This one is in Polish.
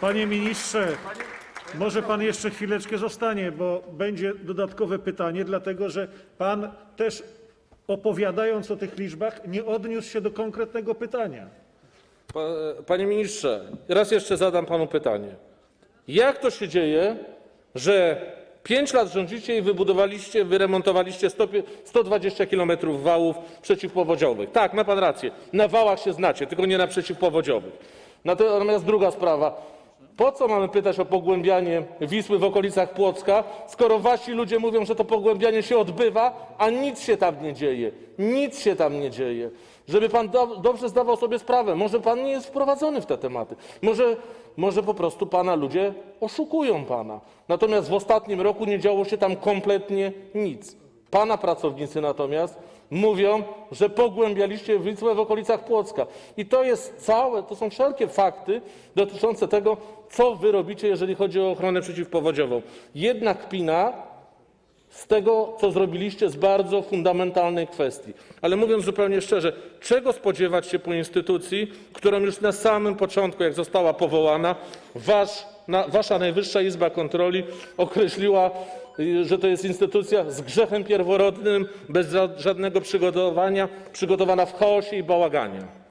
Panie ministrze, może pan jeszcze chwileczkę zostanie, bo będzie dodatkowe pytanie, dlatego że pan też opowiadając o tych liczbach nie odniósł się do konkretnego pytania. Pa, panie ministrze, raz jeszcze zadam panu pytanie. Jak to się dzieje, że 5 lat rządzicie i wybudowaliście, wyremontowaliście 100, 120 km wałów przeciwpowodziowych? Tak, ma pan rację. Na wałach się znacie, tylko nie na przeciwpowodziowych. Natomiast druga sprawa. Po co mamy pytać o pogłębianie Wisły w okolicach Płocka, skoro wasi ludzie mówią, że to pogłębianie się odbywa, a nic się tam nie dzieje? Nic się tam nie dzieje. Żeby pan do, dobrze zdawał sobie sprawę, może pan nie jest wprowadzony w te tematy. Może, może po prostu pana ludzie oszukują pana. Natomiast w ostatnim roku nie działo się tam kompletnie nic. Pana pracownicy natomiast mówią, że pogłębialiście Wisłę w okolicach Płocka. I to jest całe, to są wszelkie fakty dotyczące tego, co wy robicie, jeżeli chodzi o ochronę przeciwpowodziową. Jedna kpina z tego, co zrobiliście z bardzo fundamentalnej kwestii. Ale mówiąc zupełnie szczerze, czego spodziewać się po instytucji, którą już na samym początku, jak została powołana, wasz, na, wasza Najwyższa Izba Kontroli określiła, że to jest instytucja z grzechem pierworodnym, bez ża- żadnego przygotowania, przygotowana w chaosie i bałaganie.